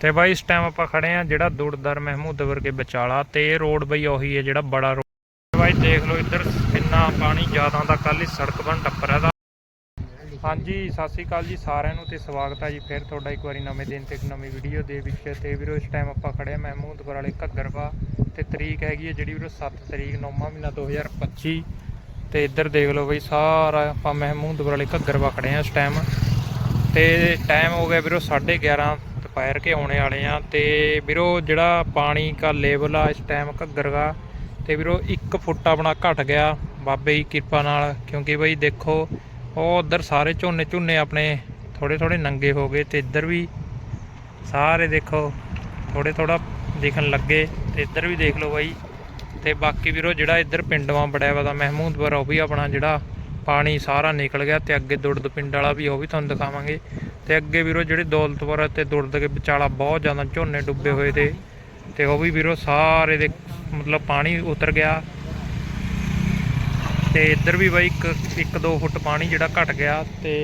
ਤੇ ਬਾਈ ਇਸ ਟਾਈਮ ਆਪਾਂ ਖੜੇ ਆ ਜਿਹੜਾ ਦੁੜਦਰ ਮਹਿਮੂਦ ਵਰਗੇ ਵਿਚਾਲਾ ਤੇ ਇਹ ਰੋਡ ਬਈ ਉਹੀ ਹੈ ਜਿਹੜਾ ਬੜਾ ਰੋਡ ਬਾਈ ਦੇਖ ਲਓ ਇੱਧਰ ਕਿੰਨਾ ਪਾਣੀ ਜ਼ਿਆਦਾ ਦਾ ਕੱਲ ਹੀ ਸੜਕ ਬਣ ਟੱਪਰ ਦਾ ਹਾਂਜੀ, ਸਤਿ ਸ਼੍ਰੀ ਅਕਾਲ ਜੀ ਸਾਰਿਆਂ ਨੂੰ ਤੇ ਸਵਾਗਤ ਹੈ ਜੀ ਫਿਰ ਤੁਹਾਡਾ ਇੱਕ ਵਾਰੀ ਨਵੇਂ ਦਿਨ ਤੇ ਇੱਕ ਨਵੀਂ ਵੀਡੀਓ ਦੇ ਵਿੱਚ। ਤੇ ਵੀਰੋ ਇਸ ਟਾਈਮ ਆਪਾਂ ਖੜੇ ਆ ਮਹਿਮੂਦਪੁਰ ਵਾਲੇ ਘੱਗਰਵਾ ਤੇ ਤਰੀਕ ਹੈਗੀ ਹੈ ਜਿਹੜੀ ਵੀਰੋ 7 ਤਰੀਕ 9ਵਾਂ ਮਹੀਨਾ 2025 ਤੇ ਇੱਧਰ ਦੇਖ ਲਓ ਬਈ ਸਾਰਾ ਆਪਾਂ ਮਹਿਮੂਦਪੁਰ ਵਾਲੇ ਘੱਗਰਵਾ ਖੜੇ ਆ ਇਸ ਟਾਈਮ ਤੇ ਟਾਈਮ ਹੋ ਗਿਆ ਵੀਰੋ 11:30 ਪੈਰ ਕੇ ਆਉਣੇ ਵਾਲੇ ਆ ਤੇ ਵੀਰੋ ਜਿਹੜਾ ਪਾਣੀ ਦਾ ਲੈਵਲ ਆ, ਇਸ ਟਾਈਮ ਘੱਗਰ ਘੱਗਰਗਾ ਤੇ ਵੀਰੋ 1 ਫੁੱਟ ਆਪਣਾ ਘਟ ਗਿਆ। ਬਾਬੇ ਦੀ ਕਿਰਪਾ ਨਾਲ, ਕਿਉਂਕਿ ਬਈ ਦੇਖੋ, ਉਹ ਉਧਰ ਸਾਰੇ ਝੋਨੇ ਝੁੰਨੇ ਆਪਣੇ ਥੋੜੇ ਥੋੜੇ ਨੰਗੇ ਹੋ ਗਏ ਤੇ ਇੱਧਰ ਵੀ ਸਾਰੇ ਦੇਖੋ ਥੋੜੇ ਥੋੜਾ ਦਿਖਣ ਲੱਗੇ ਤੇ ਇੱਧਰ ਵੀ ਦੇਖ ਲਓ ਬਾਈ। ਤੇ ਬਾਕੀ ਵੀਰੋ ਜਿਹੜਾ ਇੱਧਰ ਪਿੰਡਵਾਂ ਬੜਿਆ ਵਾ ਦਾ ਮਹਿਮੂਦਪੁਰ ਉਹ ਵੀ ਆਪਣਾ ਜਿਹੜਾ ਪਾਣੀ ਸਾਰਾ ਨਿਕਲ ਗਿਆ ਤੇ ਅੱਗੇ ਦੁੜਦ ਪਿੰਡ ਵਾਲਾ ਵੀ ਉਹ ਵੀ ਤੁਹਾਨੂੰ ਦਿਖਾਵਾਂਗੇ। ਤੇ ਅੱਗੇ ਵੀਰੋ ਜਿਹੜੇ ਦੌਲਤਪੁਰ ਤੇ ਦੁੜਦ ਦੇ ਵਿਚਾਲਾ ਬਹੁਤ ਜ਼ਿਆਦਾ ਝੋਨੇ ਡੁੱਬੇ ਹੋਏ ਤੇ ਤੇ ਉਹ ਵੀ ਵੀਰੋ ਸਾਰੇ ਦੇ ਮਤਲਬ ਪਾਣੀ ਉਤਰ ਗਿਆ। ਤੇ ਇੱਧਰ ਵੀ ਬਾਈ ਇੱਕ 1-2 ਫੁੱਟ ਪਾਣੀ ਜਿਹੜਾ ਘਟ ਗਿਆ ਤੇ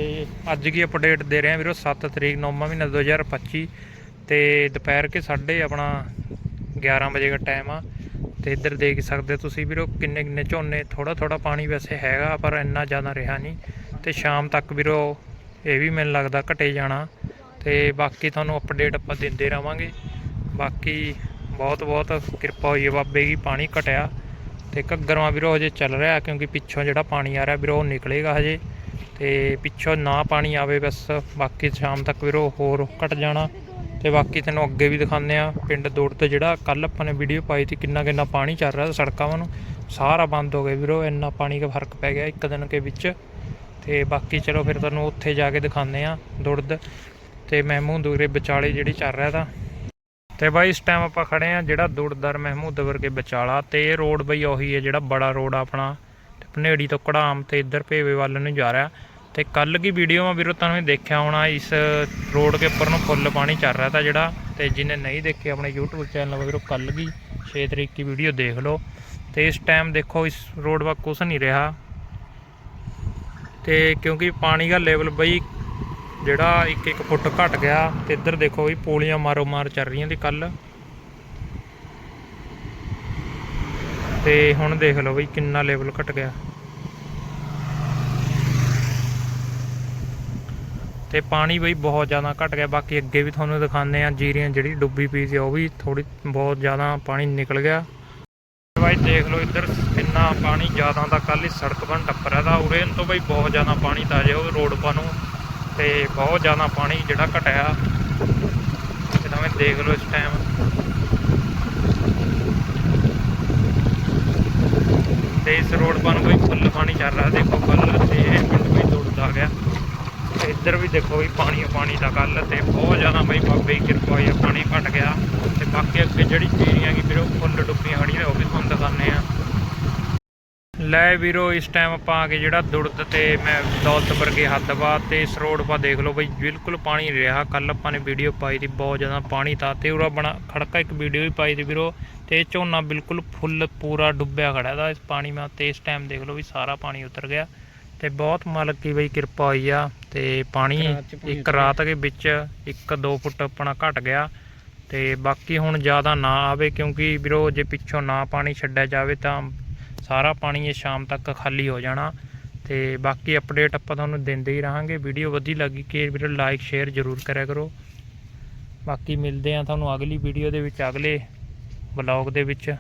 ਅੱਜ ਕੀ ਅਪਡੇਟ ਦੇ ਰਹੇ ਆ ਵੀਰੋ 7 ਤਰੀਕ 9ਵਾਂ ਮਹੀਨਾ 2025 ਤੇ ਦੁਪਹਿਰ ਕੇ ਸਾਢੇ ਆਪਣਾ 11 ਵਜੇ ਦਾ ਟਾਈਮ ਆ। ਤੇ ਇੱਧਰ ਦੇਖ ਸਕਦੇ ਤੁਸੀਂ ਵੀਰੋ ਕਿੰਨੇ ਕਿੰਨੇ ਝੋਨੇ ਥੋੜਾ ਥੋੜਾ ਪਾਣੀ ਵੈਸੇ ਹੈਗਾ, ਪਰ ਇੰਨਾ ਜ਼ਿਆਦਾ ਰਿਹਾ ਨਹੀਂ। ਤੇ ਸ਼ਾਮ ਤੱਕ ਵੀਰੋ ਇਹ ਵੀ ਮੈਨੂੰ ਲੱਗਦਾ ਘਟੇ ਜਾਣਾ। ਤੇ ਬਾਕੀ ਤੁਹਾਨੂੰ ਅਪਡੇਟ ਆਪਾਂ ਦਿੰਦੇ ਰਵਾਂਗੇ। ਬਾਕੀ ਬਹੁਤ ਬਹੁਤ ਕਿਰਪਾ ਹੋਈ ਹੈ ਬਾਬੇ ਦੀ, ਪਾਣੀ ਘਟਿਆ। ਤੇ ਘੱਗਰਵਾਂ ਵੀਰੋ ਹਜੇ ਚੱਲ ਰਿਹਾ, ਕਿਉਂਕਿ ਪਿੱਛੋਂ ਜਿਹੜਾ ਪਾਣੀ ਆ ਰਿਹਾ ਵੀਰੋ ਉਹ ਨਿਕਲੇਗਾ ਹਜੇ। ਤੇ ਪਿੱਛੋਂ ਨਾ ਪਾਣੀ ਆਵੇ ਬਸ, ਬਾਕੀ ਸ਼ਾਮ ਤੱਕ ਵੀਰੋ ਹੋਰ ਘਟ ਜਾਣਾ। ਤੇ ਬਾਕੀ ਤੈਨੂੰ ਅੱਗੇ ਵੀ ਦਿਖਾਉਂਦੇ ਆ ਪਿੰਡ ਦੌੜ ਤੇ ਜਿਹੜਾ ਕੱਲ ਆਪਾਂ ਨੇ ਵੀਡੀਓ ਪਾਈ ਸੀ, ਕਿੰਨਾ ਕਿੰਨਾ ਪਾਣੀ ਚੱਲ ਰਿਹਾ ਸੜਕਾਂ ਵੱਲ ਨੂੰ। ਸਾਰਾ ਬੰਦ ਹੋ ਗਿਆ ਵੀਰੋ, ਇੰਨਾ ਪਾਣੀ ਦਾ ਫ਼ਰਕ ਪੈ ਗਿਆ ਇੱਕ ਦਿਨ ਕੇ ਵਿੱਚ। ਤੇ ਬਾਕੀ ਚਲੋ ਫਿਰ ਤੁਹਾਨੂੰ ਉੱਥੇ ਜਾ ਕੇ ਦਿਖਾਉਂਦੇ ਆ ਦੁੜਦ ਤੇ ਮਹਿਮੂਦਪੁਰੇ ਵਿਚਾਲੇ ਜਿਹੜੀ ਚੱਲ ਰਿਹਾ ਤਾਂ। ਤੇ ਬਾਈ ਇਸ ਟਾਈਮ ਆਪਾਂ ਖੜੇ ਆ ਜਿਹੜਾ ਦੁੜਦਰ ਮਹਿਮੂਦ ਵਰਗੇ ਵਿਚਾਲਾ ਤੇ ਇਹ ਰੋਡ ਬਈ ਉਹੀ ਹੈ ਜਿਹੜਾ ਬੜਾ ਰੋਡ ਆਪਣਾ। ਤੇ ਭਨੇੜੀ ਤੋਂ ਕੜਾਮ ਤੇ ਇੱਧਰ ਭੇਵੇ ਵੱਲ ਨੂੰ ਜਾ ਰਿਹਾ। ਤੇ ਕੱਲ ਕੀ ਵੀਡੀਓ ਮਾ ਵੀਰੋ ਤੁਹਾਨੂੰ ਦੇਖਿਆ ਹੋਣਾ, ਇਸ ਰੋਡ ਦੇ ਉੱਪਰ ਨੂੰ ਫੁੱਲ ਪਾਣੀ ਚੱਲ ਰਿਹਾ ਤਾਂ ਜਿਹੜਾ, ਤੇ ਜਿਹਨੇ ਨਹੀਂ ਦੇਖੇ ਆਪਣੇ YouTube ਚੈਨਲ ਵੀਰੋ ਕੱਲ ਕੀ 6 ਤਰੀਕ ਦੀ ਵੀਡੀਓ ਦੇਖ ਲਓ। ਤੇ ਇਸ ਟਾਈਮ ਦੇਖੋ, ਇਸ ਰੋਡ ਵਾ ਕੁਝ ਨਹੀਂ ਰਿਹਾ। ਤੇ ਕਿਉਂਕਿ ਪਾਣੀ ਦਾ ਲੈਵਲ ਬਈ ਜਿਹੜਾ 1-1 ਫੁੱਟ ਘਟ ਗਿਆ, ਤੇ ਇੱਧਰ ਦੇਖੋ ਵੀ ਪੋਲੀਆਂ ਮਾਰੋ ਮਾਰ ਚੱਲ ਰਹੀਆਂ ਦੀ ਕੱਲ ਤੇ ਹੁਣ ਦੇਖ ਲਓ ਬਈ ਕਿੰਨਾ ਲੈਵਲ ਘਟ ਗਿਆ। ਤੇ ਪਾਣੀ ਬਈ ਬਹੁਤ ਜ਼ਿਆਦਾ ਘਟ ਗਿਆ। ਬਾਕੀ ਅੱਗੇ ਵੀ ਤੁਹਾਨੂੰ ਦਿਖਾਉਂਦੇ ਆ ਜੀਰੀਆਂ ਜਿਹੜੀ ਡੁੱਬੀ ਪਈ ਸੀ, ਉਹ ਵੀ ਥੋੜੀ ਬਹੁਤ ਜ਼ਿਆਦਾ ਪਾਣੀ ਨਿਕਲ ਗਿਆ। ਬਾਈ ਦੇਖ ਲਓ ਇੱਧਰ ਇੰਨਾ ਪਾਣੀ ਜ਼ਿਆਦਾ ਦਾ ਕੱਲ ਹੀ ਸੜਕ ਬਣ ਟੱਪਰਿਆ ਦਾ ਉਰੇ ਤੋਂ ਬਈ ਬਹੁਤ ਜ਼ਿਆਦਾ ਪਾਣੀ ਤਾਂ ਜੇ ਉਹ ਰੋਡ ਪਾ ਨੂੰ ਤੇ ਬਹੁਤ ਜ਼ਿਆਦਾ ਪਾਣੀ ਜਿਹੜਾ ਘਟਿਆ। ਤੇ ਨਵੇਂ ਦੇਖ ਲਓ ਇਸ ਟਾਈਮ ਤੇ ਇਸ ਰੋਡ ਪਾ ਨੂੰ ਕੋਈ ਫੁੱਲ ਪਾਣੀ ਚੱਲ ਰਿਹਾ। ਦੇਖੋ ਕੱਲ ਤੇ ਇਹ ਪਿੰਡ ਵੀ ਦੌੜਦਾ ਗਿਆ। ਇੱਧਰ ਵੀ ਦੇਖੋ ਵੀ ਪਾਣੀ ਪਾਣੀ ਦਾ ਕੱਲ ਤੇ ਬਹੁਤ ਜ਼ਿਆਦਾ ਬਈ ਬਾਬੇ ਦੀ ਕਿਰਪਾ ਹੋਈ ਆ, ਪਾਣੀ ਘਟ ਗਿਆ। ਤੇ ਬਾਕੀ ਅੱਗੇ ਜਿਹੜੀ ਚੀਰੀਆਂ ਕੀ ਵੀਰੋ, ਫੁੱਲ ਡੁੱਬੀਆਂ ਖੜੀਆਂ ਉਹ ਵੀ ਤੁਹਾਨੂੰ ਦਿਖਾਉਂਦੇ ਆ ਲੈ ਵੀਰੋ, ਇਸ ਟਾਈਮ ਆਪਾਂ ਆ ਕੇ ਜਿਹੜਾ ਦੁੜਦ ਤੇ ਮੈਂ ਦੌਲਤ ਵਰਗੇ ਹੱਦ ਵਾ, ਤੇ ਇਸ ਰੋਡ 'ਪਾ ਦੇਖ ਲਓ ਬਈ, ਬਿਲਕੁਲ ਪਾਣੀ ਰਿਹਾ। ਕੱਲ ਆਪਾਂ ਨੇ ਵੀਡੀਓ ਪਾਈ ਸੀ, ਬਹੁਤ ਜ਼ਿਆਦਾ ਪਾਣੀ ਤਾਂ ਤੇ ਉਰਾ ਬਣਾ, ਖੜਕਾ ਇੱਕ ਵੀਡੀਓ ਵੀ ਪਾਈ ਸੀ ਵੀਰੋ, ਤੇ ਝੋਨਾ ਬਿਲਕੁਲ ਫੁੱਲ ਪੂਰਾ ਡੁੱਬਿਆ ਖੜਾ ਦਾ ਇਸ ਪਾਣੀ ਮਾ ਤੇ ਇਸ ਟਾਈਮ ਦੇਖ ਲਓ ਵੀ ਸਾਰਾ ਪਾਣੀ ਉਤਰ ਗਿਆ। ਤੇ ਬਹੁਤ ਮਾਲਕ ਦੀ ਬਈ ਕਿਰਪਾ ਹੋਈ ਆ ਤੇ ਪਾਣੀ ਇੱਕ ਰਾਤ ਦੇ ਵਿੱਚ 1-2 ਫੁੱਟ ਆਪਣਾ ਘਟ ਗਿਆ ਤੇ ਬਾਕੀ ਹੁਣ ਜ਼ਿਆਦਾ ਨਾ ਆਵੇ ਕਿਉਂਕਿ ਵੀਰੋ ਜੇ ਪਿੱਛੋਂ ਨਾ ਪਾਣੀ ਛੱਡਿਆ ਜਾਵੇ ਤਾਂ ਸਾਰਾ ਪਾਣੀ ਇਹ ਸ਼ਾਮ ਤੱਕ ਖਾਲੀ ਹੋ ਜਾਣਾ ਤੇ ਬਾਕੀ ਅਪਡੇਟ ਆਪਾਂ ਤੁਹਾਨੂੰ ਦਿੰਦੇ ਹੀ ਰਹਾਂਗੇ। ਵੀਡੀਓ ਵਧੀ ਲੱਗੀ ਕਿ ਵੀਰੋ ਲਾਈਕ ਸ਼ੇਅਰ ਜ਼ਰੂਰ ਕਰਿਆ ਕਰੋ। ਬਾਕੀ ਮਿਲਦੇ ਆ ਤੁਹਾਨੂੰ ਅਗਲੀ ਵੀਡੀਓ ਦੇ ਵਿੱਚ ਅਗਲੇ ਬਲੌਗ ਦੇ ਵਿੱਚ।